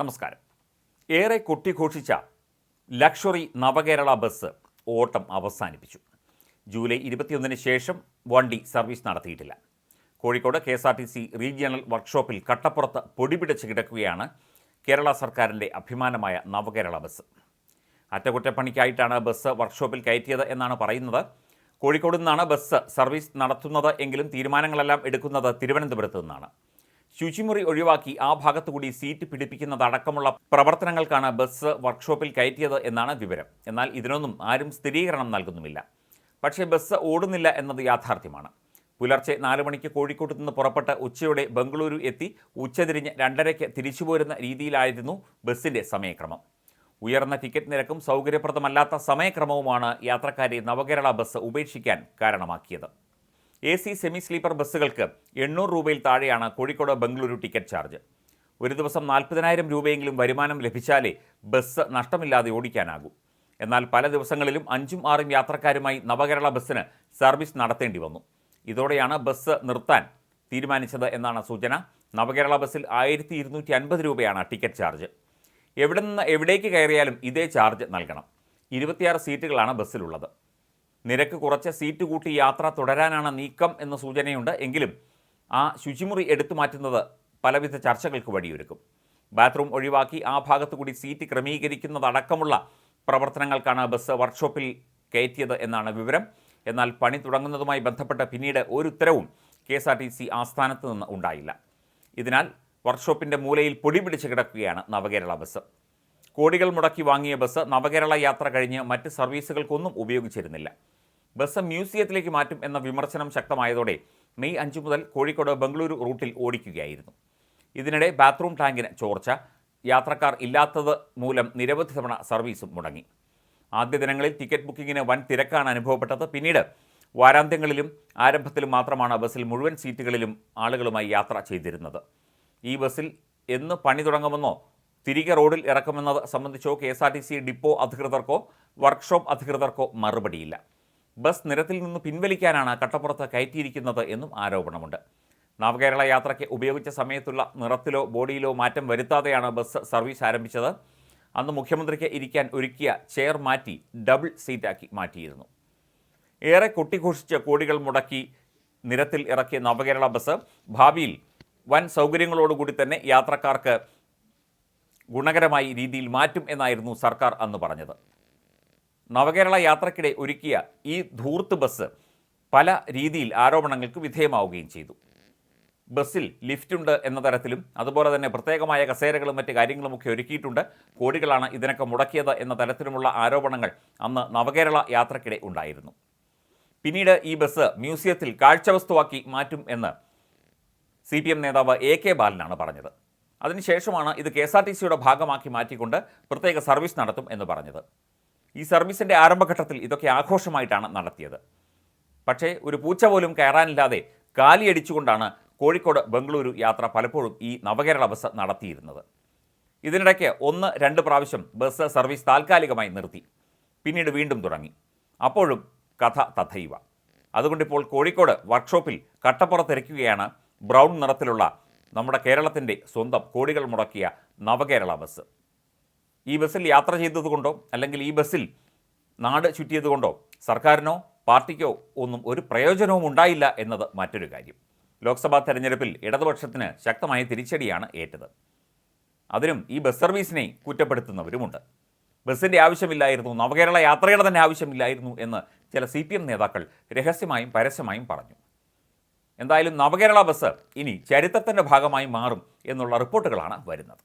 നമസ്കാരം. ഏറെ കൊട്ടിഘോഷിച്ച ലക്ഷറി നവകേരള ബസ് ഓട്ടം അവസാനിപ്പിച്ചു. ജൂലൈ ഇരുപത്തിയൊന്നിന് ശേഷം വണ്ടി സർവീസ് നടത്തിയിട്ടില്ല. Kozhikode K S R T C regional വർക്ക്ഷോപ്പിൽ കട്ടപ്പുറത്ത് പൊടിപിടിച്ച് കിടക്കുകയാണ് കേരള സർക്കാരിന്റെ അഭിമാനമായ നവകേരള ബസ്. അറ്റകുറ്റപ്പണിക്കായിട്ടാണ് ബസ് വർക്ക്ഷോപ്പിൽ കയറ്റിയത് എന്നാണ് പറയുന്നത്. കോഴിക്കോട് നിന്നാണ് ബസ് സർവീസ് നടത്തുന്നത് എങ്കിലും തീരുമാനങ്ങളെല്ലാം എടുക്കുന്നത് തിരുവനന്തപുരത്ത് നിന്നാണ്. ശുചിമുറി ഒഴിവാക്കി ആ ഭാഗത്തു കൂടി സീറ്റ് പിടിപ്പിക്കുന്നതടക്കമുള്ള പ്രവർത്തനങ്ങൾക്കാണ് ബസ് വർക്ക്ഷോപ്പിൽ കയറ്റിയത് എന്നാണ് വിവരം. എന്നാൽ ഇതിനൊന്നും ആരും സ്ഥിരീകരണം നൽകുന്നുമില്ല. പക്ഷേ ബസ് ഓടുന്നില്ല എന്നത് യാഥാർത്ഥ്യമാണ്. പുലർച്ചെ നാല് മണിക്ക് കോഴിക്കോട്ട് നിന്ന് പുറപ്പെട്ട് ഉച്ചയോടെ ബംഗളൂരു എത്തി ഉച്ചതിരിഞ്ഞ് രണ്ടരയ്ക്ക് തിരിച്ചുപോരുന്ന രീതിയിലായിരുന്നു ബസ്സിന്റെ സമയക്രമം. ഉയർന്ന ടിക്കറ്റ് നിരക്കും സൗകര്യപ്രദമല്ലാത്ത സമയക്രമവുമാണ് യാത്രക്കാരെ നവകേരള ബസ് ഉപേക്ഷിക്കാൻ കാരണമാക്കിയത്. എ സി സെമി സ്ലീപ്പർ ബസ്സുകൾക്ക് എണ്ണൂറ് രൂപയിൽ താഴെയാണ് കോഴിക്കോട് ബംഗളൂരു ടിക്കറ്റ് ചാർജ്. ഒരു ദിവസം നാൽപ്പതിനായിരം രൂപയെങ്കിലും വരുമാനം ലഭിച്ചാലേ ബസ് നഷ്ടമില്ലാതെ ഓടിക്കാനാകൂ. എന്നാൽ പല ദിവസങ്ങളിലും അഞ്ചും ആറും യാത്രക്കാരുമായി നവകേരള ബസ്സിന് സർവീസ് നടത്തേണ്ടി വന്നു. ഇതോടെയാണ് ബസ് നിർത്താൻ തീരുമാനിച്ചത് എന്നാണ് സൂചന. നവകേരള ബസ്സിൽ ആയിരത്തി ഇരുന്നൂറ്റി അൻപത് രൂപയാണ് ടിക്കറ്റ് ചാർജ്. എവിടെ നിന്ന് എവിടേക്ക് കയറിയാലും ഇതേ ചാർജ് നൽകണം. ഇരുപത്തിയാറ് സീറ്റുകളാണ് ബസ്സിലുള്ളത്. നിരക്ക് കുറച്ച് സീറ്റ് കൂട്ടി യാത്ര തുടരാനാണ് നീക്കം എന്ന സൂചനയുണ്ട്. എങ്കിലും ആ ശുചിമുറി എടുത്തു മാറ്റുന്നത് പലവിധ ചർച്ചകൾക്ക് വഴിയൊരുക്കും. ബാത്റൂം ഒഴിവാക്കി ആ ഭാഗത്തു കൂടി സീറ്റ് ക്രമീകരിക്കുന്നതടക്കമുള്ള പ്രവർത്തനങ്ങൾക്കാണ് ബസ് വർക്ക്ഷോപ്പിൽ കയറ്റിയത് എന്നാണ് വിവരം. എന്നാൽ പണി തുടങ്ങുന്നതുമായി ബന്ധപ്പെട്ട് പിന്നീട് ഒരു ഉത്തരവും K S R T C ആസ്ഥാനത്ത് നിന്ന് ഉണ്ടായില്ല. ഇതിനാൽ വർക്ക്ഷോപ്പിന്റെ മൂലയിൽ പൊടി പിടിച്ച് കിടക്കുകയാണ് നവകേരള ബസ്. കോടികൾ മുടക്കി വാങ്ങിയ ബസ് നവകേരള യാത്ര കഴിഞ്ഞ് മറ്റ് സർവീസുകൾക്കൊന്നും ഉപയോഗിച്ചിരുന്നില്ല. ബസ് മ്യൂസിയത്തിലേക്ക് മാറ്റും എന്ന വിമർശനം ശക്തമായതോടെ മെയ് അഞ്ച് മുതൽ കോഴിക്കോട് ബംഗളൂരു റൂട്ടിൽ ഓടിക്കുകയായിരുന്നു. ഇതിനിടെ ബാത്റൂം ടാങ്കിന് ചോർച്ച യാത്രക്കാർ ഇല്ലാത്തത് മൂലം നിരവധി തവണ സർവീസും മുടങ്ങി. ആദ്യ ദിനങ്ങളിൽ ടിക്കറ്റ് ബുക്കിങ്ങിന് വൻ തിരക്കാണ് അനുഭവപ്പെട്ടത്. പിന്നീട് വാരാന്ത്യങ്ങളിലും ആരംഭത്തിലും മാത്രമാണ് ബസ്സിൽ മുഴുവൻ സീറ്റുകളിലും ആളുകളുമായി യാത്ര ചെയ്തിരുന്നത്. ഈ ബസ്സിൽ എന്ന് പണി തുടങ്ങുമെന്നോ തിരികെ റോഡിൽ ഇറക്കുമെന്നത് സംബന്ധിച്ചോ K S R T C depot അധികൃതർക്കോ workshop അധികൃതർക്കോ മറുപടിയില്ല. ബസ് നിരത്തിൽ നിന്ന് പിൻവലിക്കാനാണ് കട്ടപ്പുറത്ത് കയറ്റിയിരിക്കുന്നത് എന്നും ആരോപണമുണ്ട്. നവകേരള യാത്രയ്ക്ക് ഉപയോഗിച്ച സമയത്തുള്ള നിറത്തിലോ ബോഡിയിലോ മാറ്റം വരുത്താതെയാണ് ബസ് സർവീസ് ആരംഭിച്ചത്. അന്ന് മുഖ്യമന്ത്രിക്ക് ഇരിക്കാൻ ഒരുക്കിയ ചെയർ മാറ്റി ഡബിൾ സീറ്റാക്കി മാറ്റിയിരുന്നു. ഏറെ കൊട്ടിഘോഷിച്ച് കോടികൾ മുടക്കി നിരത്തിൽ ഇറക്കിയ നവകേരള ബസ് ഭാവിയിൽ വൻ സൗകര്യങ്ങളോടുകൂടി തന്നെ യാത്രക്കാർക്ക് ഗുണകരമായി രീതിയിൽ മാറ്റും എന്നായിരുന്നു സർക്കാർ അന്ന് പറഞ്ഞത്. നവകേരള യാത്രക്കിടെ ഒരുക്കിയ ഈ ധൂർത്ത് ബസ് പല രീതിയിൽ ആരോപണങ്ങൾക്ക് വിധേയമാവുകയും ചെയ്തു. ബസ്സിൽ ലിഫ്റ്റുണ്ട് എന്ന തരത്തിലും അതുപോലെ തന്നെ പ്രത്യേകമായ കസേരകളും മറ്റ് കാര്യങ്ങളുമൊക്കെ ഒരുക്കിയിട്ടുണ്ട്. കോടികളാണ് ഇതിനൊക്കെ മുടക്കിയത് എന്ന തരത്തിലുമുള്ള ആരോപണങ്ങൾ അന്ന് നവകേരള യാത്രക്കിടെ ഉണ്ടായിരുന്നു. പിന്നീട് ഈ ബസ് മ്യൂസിയത്തിൽ കാഴ്ചവസ്തുവാക്കി മാറ്റും എന്ന് സി നേതാവ് എ കെ ബാലനാണ് പറഞ്ഞത്. അതിനുശേഷമാണ് ഇത് കെ എസ് ആർ ടി സിയുടെ ഭാഗമാക്കി മാറ്റിക്കൊണ്ട് പ്രത്യേക സർവീസ് നടത്തും എന്ന് പറഞ്ഞത്. ഈ സർവീസിന്റെ ആരംഭഘട്ടത്തിൽ ഇതൊക്കെ ആഘോഷമായിട്ടാണ് നടത്തിയത്. പക്ഷേ ഒരു പൂച്ച പോലും കയറാനില്ലാതെ കാലിയടിച്ചുകൊണ്ടാണ് കോഴിക്കോട് ബംഗളൂരു യാത്ര പലപ്പോഴും ഈ നവകേരള ബസ് നടത്തിയിരുന്നത്. ഇതിനിടയ്ക്ക് ഒന്ന് രണ്ട് പ്രാവശ്യം ബസ് സർവീസ് താൽക്കാലികമായി നിർത്തി. പിന്നീട് വീണ്ടും തുടങ്ങി. അപ്പോഴും കഥ തഥൈവ. അതുകൊണ്ടിപ്പോൾ കോഴിക്കോട് വർക്ക്ഷോപ്പിൽ കട്ടപ്പുറത്തിരിക്കുകയാണ് ബ്രൗൺ നിറത്തിലുള്ള നമ്മുടെ കേരളത്തിന്റെ സ്വന്തം കോടികൾ മുടക്കിയ നവകേരള ബസ്. ഈ ബസ്സിൽ യാത്ര ചെയ്തതുകൊണ്ടോ അല്ലെങ്കിൽ ഈ ബസ്സിൽ നാട് ചുറ്റിയതുകൊണ്ടോ സർക്കാരിനോ പാർട്ടിക്കോ ഒന്നും ഒരു പ്രയോജനവും ഉണ്ടായില്ല എന്നത് മറ്റൊരു കാര്യം. ലോക്സഭാ തെരഞ്ഞെടുപ്പിൽ ഇടതുപക്ഷത്തിന് ശക്തമായ തിരിച്ചടിയാണ് ഏറ്റത്. അതിനും ഈ ബസ് സർവീസിനെ കുറ്റപ്പെടുത്തുന്നവരുമുണ്ട്. ബസ്സിന്റെ ആവശ്യമില്ലായിരുന്നു നവകേരള യാത്രയുടെ തന്നെ ആവശ്യമില്ലായിരുന്നു എന്ന് ചില സി നേതാക്കൾ രഹസ്യമായും പരസ്യമായും പറഞ്ഞു. എന്തായാലും നവകേരള ബസ് ഇനി ചരിത്രത്തിന്റെ ഭാഗമായി മാറും എന്നുള്ള റിപ്പോർട്ടുകളാണ് വരുന്നത്.